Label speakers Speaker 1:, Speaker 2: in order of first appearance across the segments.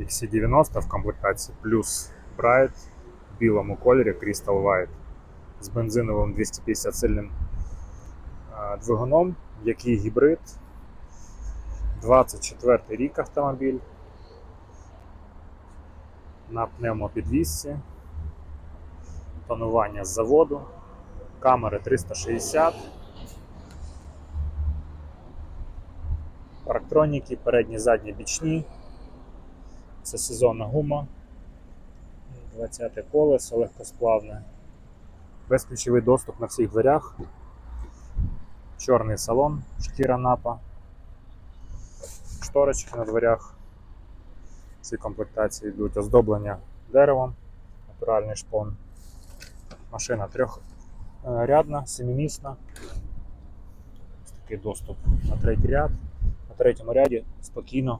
Speaker 1: XC90 в комплектації плюс Bright в білому кольорі Crystal White з бензиновим 250 сильним двигуном, який гібрид. 24 рік автомобіль. На пневмопідвісці. Тонування з заводу. Камери 360. Парктроніки, передні, задні, бічні. Це сезонна гума. 20 колесо легкосплавне. Безключовий доступ на всіх дверях. Чорний салон, шкіра напа. Шторочки на дверях. Ці комплектації йдуть оздоблення деревом, натуральний шпон. Машина трьохрядна, семимісна. Ось такий доступ на третій ряд. На третьому ряді спокійно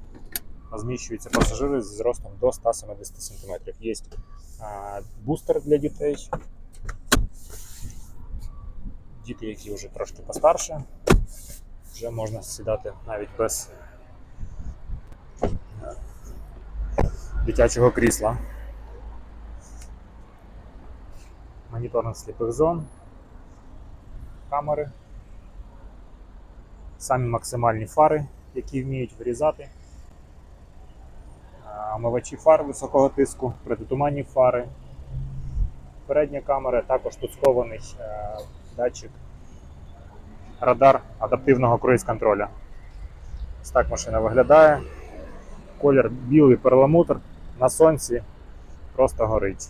Speaker 1: розміщуються пасажири з зростом до 170 см. Є бустер для дітей. Діти, які вже трошки постарше, вже можна сідати навіть без е, дитячого крісла. Моніторинг сліпих зон, камери, самі максимальні фари, які вміють вирізати, омивачі фар високого тиску, протитуманні фари, передня камера, також тут схований е, датчик, радар адаптивного круїз-контроля. Ось так машина виглядає. Колір білий перламутр на сонці просто горить.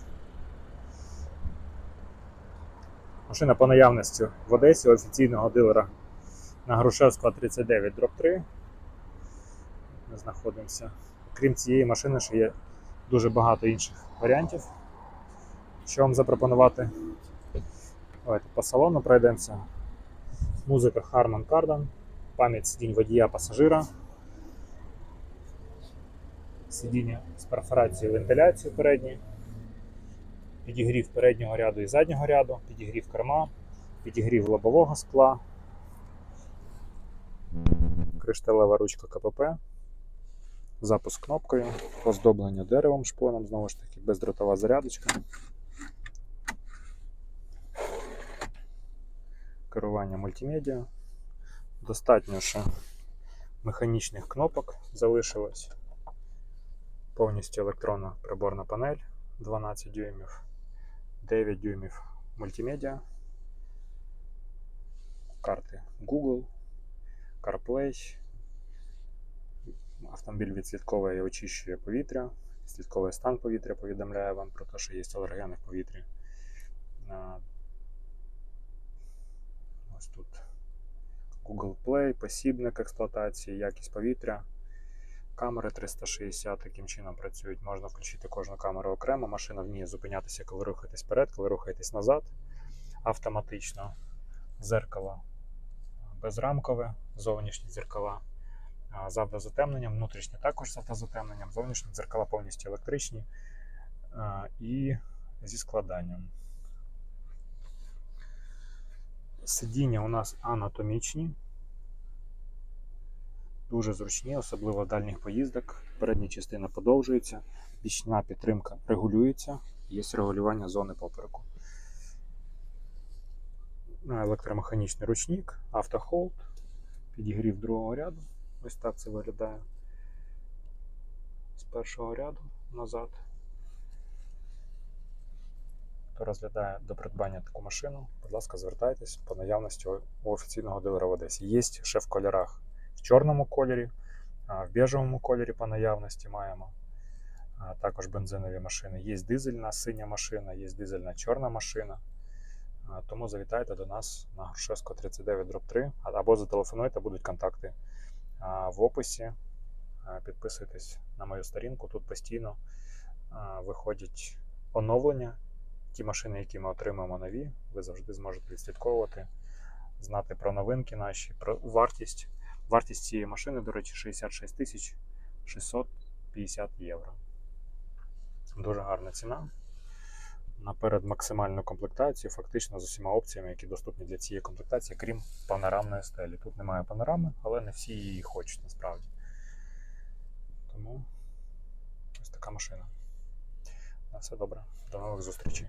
Speaker 1: Машина по наявності в Одесі офіційного дилера на Грушевського 39 дроб 3. Ми знаходимося. Крім цієї машини, ще є дуже багато інших варіантів. Що вам запропонувати? Давайте по салону пройдемося. Музика Harman Kardon, пам'ять сидінь водія пасажира, сидіння з перфорацією вентиляції передньої, підігрів переднього ряду і заднього ряду, підігрів керма, підігрів лобового скла, кришталева ручка КПП, запуск кнопкою, оздоблення деревом шпоном, знову ж таки, бездротова зарядочка. керування мультимедіа. Достатньо ще механічних кнопок залишилось. Повністю електронна приборна панель 12 дюймів, 9 дюймів мультимедіа, карти Google, CarPlay. Автомобіль відслідковує і очищує повітря, відслідковує стан повітря, повідомляє вам про те, що є алергени в повітрі. Ось тут Google Play, посібник експлуатації, якість повітря. Камери 360 таким чином працюють. Можна включити кожну камеру окремо. Машина вміє зупинятися, коли рухаєтесь вперед, коли рухаєтесь назад. Автоматично. Зеркало безрамкове, зовнішні дзеркала а, з автозатемненням, внутрішні також з автозатемненням, зовнішні дзеркала повністю електричні і зі складанням. Сидіння у нас анатомічні, дуже зручні, особливо в дальніх поїздок. Передня частина подовжується, бічна підтримка регулюється, є регулювання зони попереку. Електромеханічний ручник, автохолд, підігрів другого ряду. Ось так це виглядає з першого ряду назад. Хто розглядає до придбання таку машину, будь ласка, звертайтесь по наявності у офіційного дилера в Одесі. Є ще в кольорах в чорному кольорі, в біжевому кольорі по наявності маємо. Також бензинові машини. Є дизельна синя машина, є дизельна чорна машина. Тому завітайте до нас на Грушевського 39 3 або зателефонуйте, будуть контакти в описі. Підписуйтесь на мою сторінку. Тут постійно виходять оновлення ті машини, які ми отримаємо нові, ви завжди зможете відслідковувати, знати про новинки наші, про вартість. Вартість цієї машини, до речі, 66 тисяч 650 євро. Дуже гарна ціна. Наперед максимальну комплектацію, фактично з усіма опціями, які доступні для цієї комплектації, крім панорамної стелі. Тут немає панорами, але не всі її хочуть насправді. Тому ось така машина. На все добре. До нових зустрічей.